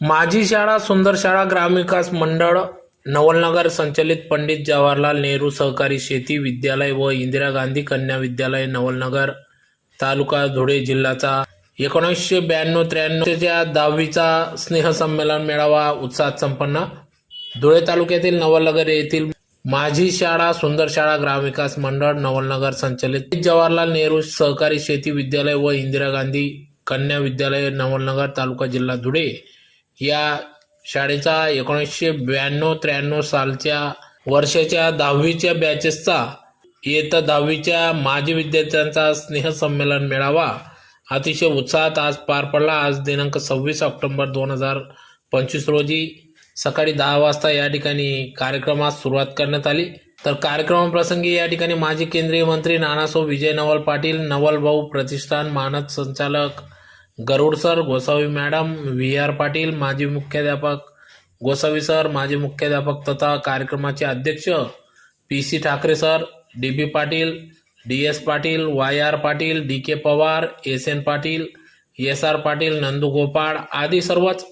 माझी शाळा सुंदर शाळा ग्रामविकास मंडळ नवलनगर संचलित पंडित जवाहरलाल नेहरू सहकारी शेती विद्यालय व इंदिरा गांधी कन्या विद्यालय नवलनगर तालुका धुळे जिल्ह्याचा एकोणीसशे ब्याण्णव त्र्याण्णवच्या दहावीचा स्नेहसंमेलन मेळावा उत्साहात संपन्न. धुळे तालुक्यातील नवलनगर येथील माझी शाळा सुंदर शाळा ग्रामविकास मंडळ नवलनगर संचलित जवाहरलाल नेहरू सहकारी शेती विद्यालय व इंदिरा गांधी कन्या विद्यालय नवलनगर तालुका जिल्हा धुळे. या शाळेचा एकोणीसशे ब्याण्णव त्र्याण्णव सालच्या वर्षाच्या दहावीच्या बॅचेसचा इयत्ता दहावीच्या माजी विद्यार्थ्यांचा स्नेहसंमेलन मेळावा अतिशय उत्साहात आज पार पडला. आज दिनांक सव्वीस ऑक्टोबर दोन हजार पंचवीस रोजी सकाळी दहा वाजता या ठिकाणी कार्यक्रमास सुरुवात करण्यात आली. तर कार्यक्रमाप्रसंगी या ठिकाणी माजी केंद्रीय मंत्री नानासो विजय नवल पाटील नवलभाऊ प्रतिष्ठान मानद संचालक Garud sir Gosavi madam V. R. Patil माजी मुख्याध्यापक गोसावी सर माजी मुख्याध्यापक तथा कार्यक्रमाचे अध्यक्ष P. C. Thakare sir D. B. Patil D. S. Patil Y. R. Patil D. K. Pawar S. N. Patil S. R. Patil Nandu Gopal आदी सर्वच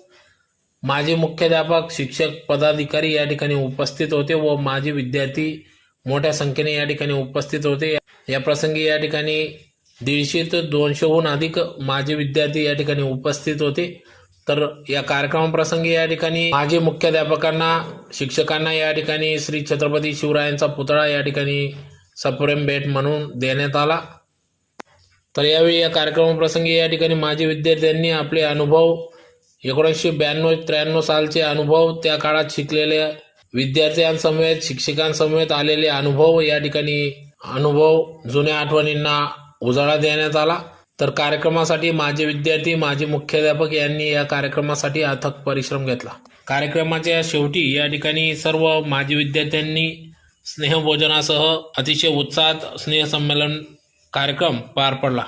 माजी मुख्याध्यापक शिक्षक पदाधिकारी या ठिकाणी उपस्थित होते व माजी विद्यार्थी मोठ्या संख्येने या ठिकाणी उपस्थित होते. या प्रसंगी या ठिकाणी दीडशे ते दोनशेहून अधिक माझे विद्यार्थी या ठिकाणी उपस्थित होते. तर या कार्यक्रमाप्रसंगी या ठिकाणी माजी मुख्याध्यापकांना शिक्षकांना या ठिकाणी श्री छत्रपती शिवरायांचा पुतळा या ठिकाणी सप्रेम भेट म्हणून देण्यात आला. तर यावेळी या कार्यक्रमाप्रसंगी या ठिकाणी माजी विद्यार्थ्यांनी आपले अनुभव एकोणीसशे ब्याण्णव त्र्याण्णव सालचे अनुभव त्या काळात शिकलेल्या विद्यार्थ्यांसमवेत शिक्षकांसमवेत आलेले अनुभव या ठिकाणी अनुभव जुन्या आठवणींना उजाळा देण्यात आला. तर कार्यक्रमासाठी माझे विद्यार्थी माझे मुख्याध्यापक यांनी या कार्यक्रमासाठी अथक परिश्रम घेतला. कार्यक्रमाच्या शेवटी या ठिकाणी सर्व माजी विद्यार्थ्यांनी स्नेहभोजनासह अतिशय उत्साहात स्नेहसंमेलन कार्यक्रम पार पडला.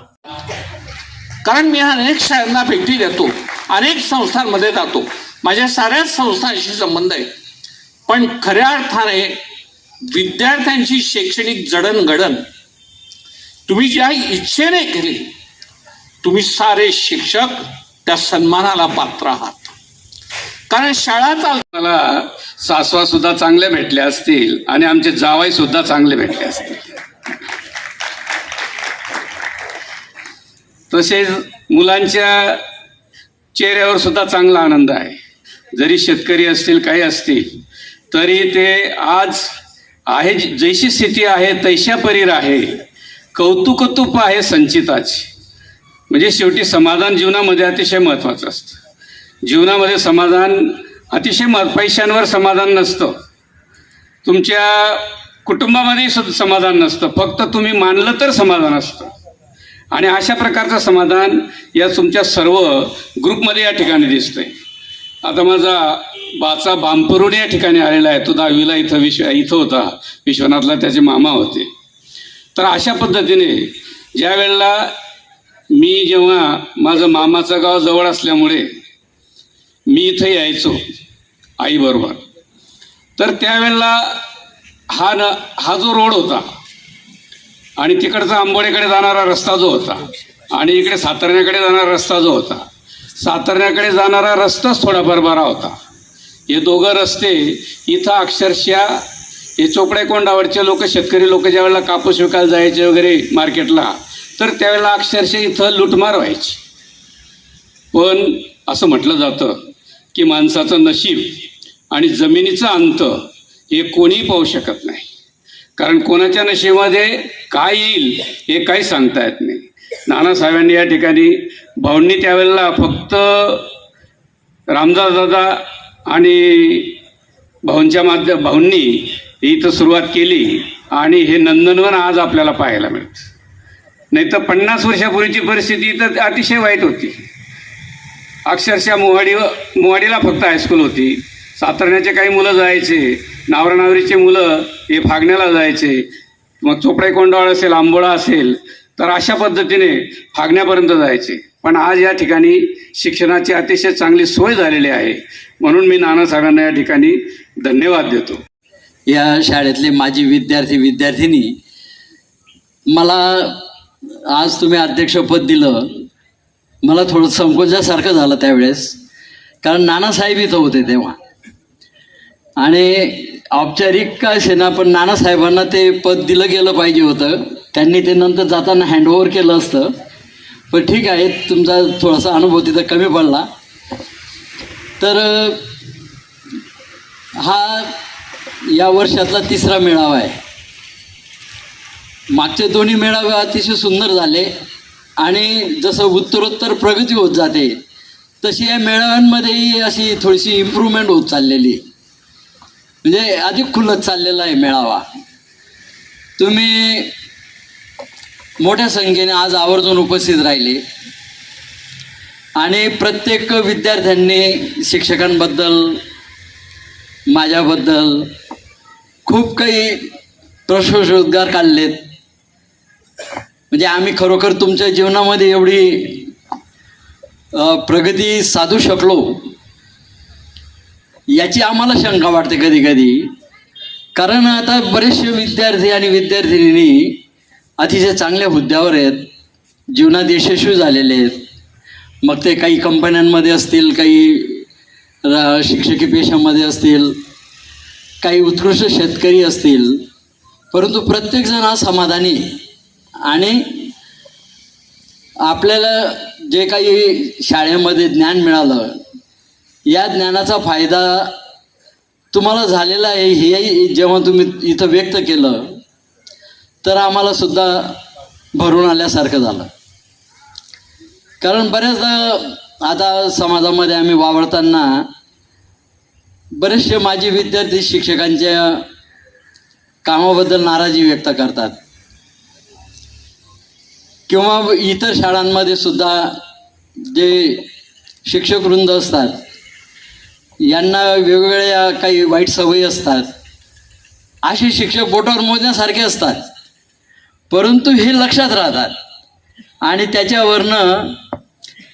कारण मी अनेक शाळांना भेटी देतो अनेक संस्थांमध्ये जातो. माझ्या साऱ्याच संस्थांशी संबंध आहे. पण खऱ्या अर्थाने विद्यार्थ्यांची शैक्षणिक जडणघडण तुम्ही ज्या इच्छेने केली तुम्ही सारे शिक्षक त्या सन्मानाला पात्र आहात. कारण शाळा चालताना सासवा सुद्धा चांगल्या भेटले असतील आणि आमचे जावाई सुद्धा चांगले भेटले असतील. तसेच मुलांच्या चेहऱ्यावर सुद्धा चांगला आनंद आहे. जरी शेतकरी असतील काही असतील तरी ते आज आहे जैशी स्थिती आहे तैशा परीर आहे. कौतुकतूप आहे संचिताची. म्हणजे शेवटी समाधान जीवनामध्ये अतिशय महत्त्वाचं असतं. जीवनामध्ये समाधान अतिशय मह पैशांवर समाधान नसतं. तुमच्या कुटुंबामध्ये सुद्धा समाधान नसतं. फक्त तुम्ही मानलं तर समाधान असतं. आणि अशा प्रकारचं समाधान या तुमच्या सर्व ग्रुपमध्ये या ठिकाणी दिसतंय. आता माझा बाचा बांपरुड या ठिकाणी आलेला आहे. तो दहावीला इथं विश्व इथं होता. विश्वनाथला त्याचे मामा होते. तर अशा पद्धतीने ज्या वेळेला मी जेव्हा माझं मामाचं गाव जवळ असल्यामुळे मी इथं यायचो आईबरोबर तर त्यावेळेला हा न हा जो रोड होता आणि तिकडचा आंबोडेकडे जाणारा रस्ता जो होता आणि इकडे सातारण्याकडे जाणारा रस्ता जो होता सातारण्याकडे जाणारा रस्ताच थोडाफार बरा होता. हे दोघं रस्ते इथं अक्षरशः हे चोपड्या कोंडावरचे लोक शेतकरी लोक ज्या वेळेला कापूस विकायला जायचे वगैरे मार्केटला तर त्यावेळेला अक्षरशः इथं लुटमार व्हायची. पण असं म्हटलं जातं की माणसाचं नशीब आणि जमिनीचं अंत हे कोणीही पाहू शकत नाही. कारण कोणाच्या नशिबामध्ये काय येईल हे काही सांगता येत नाही. नानासाहेबांनी या ठिकाणी भाऊंनी त्यावेळेला फक्त रामदास दादा आणि भाऊंच्या माध्य भाऊंनी इथं सुरुवात केली आणि हे नंदनवन आज आपल्याला पाहायला मिळतं. नाही तर पन्नास वर्षापूर्वीची परिस्थिती तर अतिशय वाईट होती. अक्षरशः मोहाडी मोहाडीला फक्त हायस्कूल होती. सातारण्याचे काही मुलं जायचे नावरानावरीचे मुलं हे फागण्याला जायचे. मग चोपडे कोंडाळ असेल आंबोळा असेल तर अशा पद्धतीने फागण्यापर्यंत जायचे. पण आज या ठिकाणी शिक्षणाची अतिशय चांगली सोय झालेली आहे. म्हणून मी नानासाहेबांना या ठिकाणी धन्यवाद देतो. या शाळेतले माजी विद्यार्थी विद्यार्थिनी मला आज तुम्ही अध्यक्षपद दिलं. मला थोडं संकोचासारखं झालं त्यावेळेस कारण नानासाहेब इथं होते तेव्हा. आणि औपचारिक का सेना पण नानासाहेबांना ते पद दिलं गेलं पाहिजे होतं. त्यांनी ते नंतर जाताना हँडओव्हर केलं असतं. पण ठीक आहे तुमचा थोडासा अनुभव तिथं कमी पडला. तर हा या वर्षातला तिसरा मेळावा आहे. मागचे दोन्ही मेळावे अतिशय सुंदर झाले आणि जसं उत्तरोत्तर प्रगती होत जाते तशी या मेळाव्यांमध्येही अशी थोडीशी इम्प्रूव्हमेंट होत चाललेली. म्हणजे अधिक खुलत चाललेला आहे मेळावा. तुम्ही मोठ्या संख्येने आज आवर्जून उपस्थित राहिले. आणि प्रत्येक विद्यार्थ्यांनी शिक्षकांबद्दल माझ्याबद्दल खूप काही प्रश्नोद्गार काढलेत. म्हणजे आम्ही खरोखर तुमच्या जीवनामध्ये एवढी प्रगती साधू शकलो? याची आम्हाला शंका वाटते कधी कधी कारण आता बरेचसे विद्यार्थी आणि विद्यार्थिनी अतिशय चांगल्या हुद्द्यावर आहेत. जीवनात यशस्वी झालेले आहेत. मग ते काही कंपन्यांमध्ये असतील काही शिक्षकी पेशामध्ये असतील काही उत्कृष्ट शेतकरी असतील परंतु प्रत्येकजण हा समाधानी आणि आपल्याला जे काही शाळेमध्ये ज्ञान मिळालं या ज्ञानाचा फायदा तुम्हाला झालेला आहे हेही जेव्हा तुम्ही इथं व्यक्त केलं तर आम्हाला सुद्धा भरून आल्यासारखं झालं. कारण बऱ्याचदा आता समाजामध्ये आम्ही वावरताना बरेचसे माजी विद्यार्थी शिक्षकांच्या कामाबद्दल नाराजी व्यक्त करतात. किंवा इतर शाळांमध्ये सुद्धा जे शिक्षक वृंद असतात यांना वेगवेगळ्या काही वाईट सवयी असतात. असे शिक्षक बोटावर मोजण्यासारखे असतात. परंतु हे लक्षात राहतात. आणि त्याच्यावरनं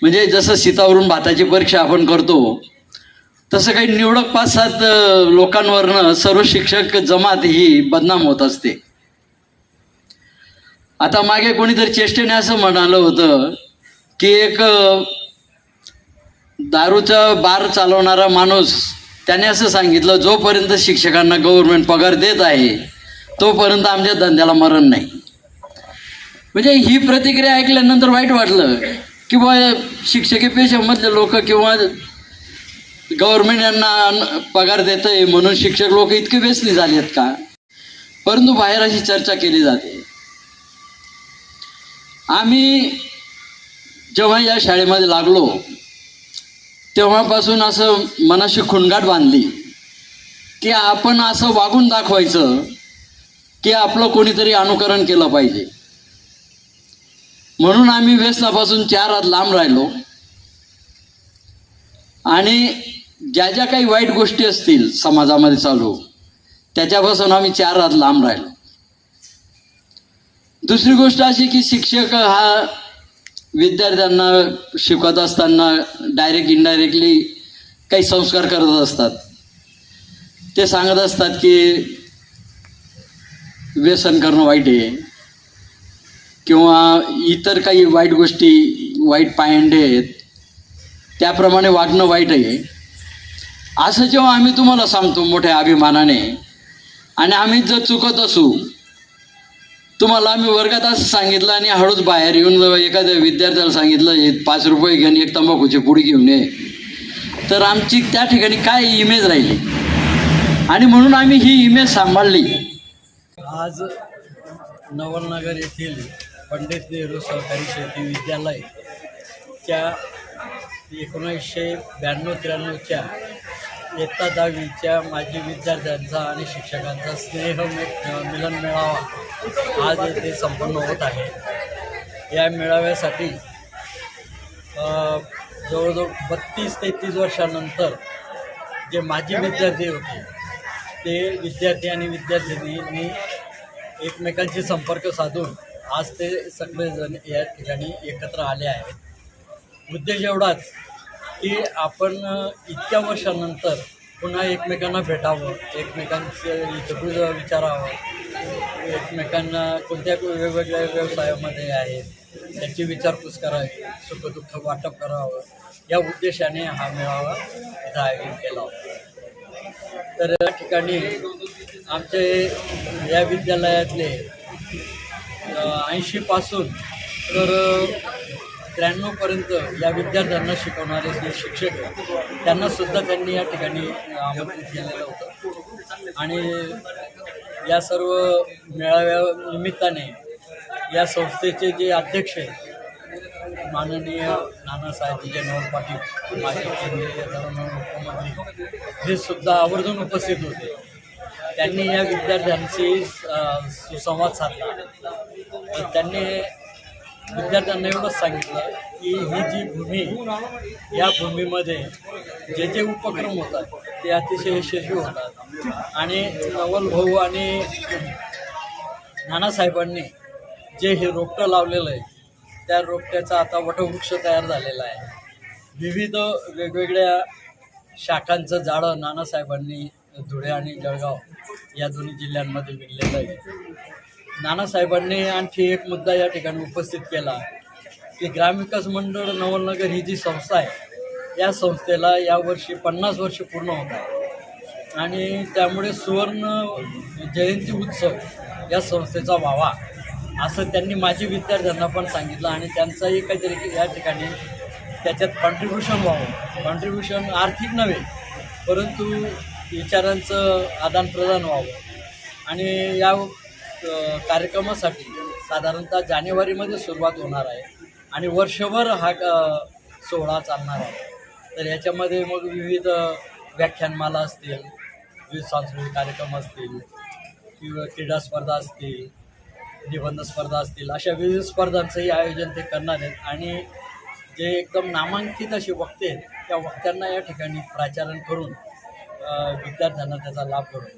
म्हणजे जसं सीतावरून भाताची परीक्षा आपण करतो तसं काही निवडक पाच सात लोकांवरनं सर्व शिक्षक जमात ही बदनाम होत असते. आता मागे कोणीतरी चेष्टेने असं म्हणालं होतं की एक दारूचा बार चालवणारा माणूस त्याने असं सांगितलं जोपर्यंत शिक्षकांना गव्हर्नमेंट पगार देत आहे तोपर्यंत आमच्या धंद्याला मरण नाही. म्हणजे ही प्रतिक्रिया ऐकल्यानंतर वाईट वाटलं. किंवा शिक्षकी पेशामधले लोक किंवा गव्हर्नमेंट यांना पगार देत आहे म्हणून शिक्षक लोक इतके व्यसनी झाले आहेत का? परंतु बाहेर अशी चर्चा केली जाते. आम्ही जेव्हा या शाळेमध्ये लागलो तेव्हापासून असं मनाशी खुणगाट बांधली की आपण असं वागून दाखवायचं की आपलं कोणीतरी अनुकरण केलं पाहिजे. म्हणून आम्ही व्यसनापासून चार हात लांब राहिलो. आणि ज्या ज्या काही वाईट गोष्टी असतील समाजामध्ये चालू त्याच्यापासून आम्ही चार हात लांब राहिलो. दुसरी गोष्ट अशी की शिक्षक हा विद्यार्थ्यांना शिकवत असताना डायरेक्ट इनडायरेक्टली काही संस्कार करत असतात. ते सांगत असतात की व्यसन करणं वाईट आहे. किंवा इतर काही वाईट गोष्टी वाईट पायंडे आहेत त्याप्रमाणे वागणं वाईट आहे. असं जेव्हा आम्ही तुम्हाला सांगतो मोठ्या अभिमानाने आणि आम्ही जर चुकत असू तुम्हाला आम्ही वर्गात असं सांगितलं आणि हळूच बाहेर येऊन एखाद्या विद्यार्थ्याला सांगितलं हे पाच रुपये घेऊन एक तंबाखूची पुडी घेऊन ये. तर आमची त्या ठिकाणी काय इमेज राहिली? आणि म्हणून आम्ही ही इमेज सांभाळली. आज नवलनगर येथील पंडित नेहरू सहकारी शेती विद्यालय च्या एकोणीसशे ब्याण्णव त्र्याण्णवच्या इयत्ता दहावीच्या माजी विद्यार्थ्यांचा आणि शिक्षकांचा स्नेह मिलन मेळावा आज येथे संपन्न होत आहे. या मेळाव्यासाठी जवळजवळ बत्तीस तेहतीस वर्षानंतर जे माजी विद्यार्थी होते ते विद्यार्थी आणि विद्यार्थिनींनी एकमेकांशी संपर्क साधून आज ते सगळेजण या ठिकाणी एकत्र आले आहेत. उद्देश एवढाच की आपण इतक्या वर्षानंतर पुन्हा एकमेकांना भेटावं एकमेकांचं हितगुज विचारावं एकमेकांना कोणत्या वेगवेगळ्या व्यवसायामध्ये आहेत त्याची विचारपूस करावी सुखदुःख वाटप करावं या उद्देशाने हा मेळावा इथं आयोजित केला होता. तर या ठिकाणी आमचे या विद्यालयातले ऐंशीपासून तर त्र्याण्णवपर्यंत या विद्यार्थ्यांना शिकवणारे जे शिक्षक आहेत त्यांना सुद्धा त्यांनी या ठिकाणी आमंत्रित केलेलं होतं. आणि या सर्व मेळाव्या निमित्ताने या संस्थेचे जे अध्यक्ष आहेत माननीय नानासाहेब विजयनगर पाटील माजी केंद्रीय मुख्यमंत्री हे सुद्धा आवर्जून उपस्थित होते त्यांनी या विद्यार्थ्यांशी सुसंवाद साधला. त्यांनी विद्यार्थ्यांना एवढंच सांगितलं की ही जी भूमी या भूमीमध्ये जे जे उपक्रम होतात ते अतिशय यशस्वी होतात. आणि नवल भाऊ आणि नानासाहेबांनी जे हे रोपटं लावलेलं आहे त्या रोपट्याचा आता वटवृक्ष तयार झालेला आहे. विविध वेगवेगळ्या शाखांचं झाडं नानासाहेबांनी धुळे आणि जळगाव या दोन्ही जिल्ह्यांमध्ये विणलेलं आहे. नानासाहेबांनी आणखी एक मुद्दा या ठिकाणी उपस्थित केला की ग्रामविकास मंडळ नवलनगर ही जी संस्था आहे या संस्थेला यावर्षी पन्नास वर्ष पूर्ण होत आहे. आणि त्यामुळे सुवर्ण जयंती उत्सव या संस्थेचा व्हावा असं त्यांनी माझी विद्यार्थ्यांना पण सांगितलं आणि त्यांचाही काहीतरी या ठिकाणी त्याच्यात कॉन्ट्रीब्युशन व्हावं. कॉन्ट्रीब्युशन आर्थिक नव्हे परंतु विचारांचं आदानप्रदान व्हावं. आणि या कार्यक्रमासाठी साधारणतः जानेवारीमध्ये सुरुवात होणार आहे आणि वर्षभर हा सोहळा चालणार आहे. तर याच्यामध्ये मग विविध व्याख्यानमाला असतील विविध सांस्कृतिक कार्यक्रम असतील किंवा क्रीडा स्पर्धा असतील निबंध स्पर्धा असतील अशा विविध स्पर्धांचंही आयोजन ते करणार आहेत. आणि जे एकदम नामांकित असे वक्ते आहेत त्या वक्त्यांना या ठिकाणी प्राचारण करून विद्यार्थ्यांना त्याचा लाभ करून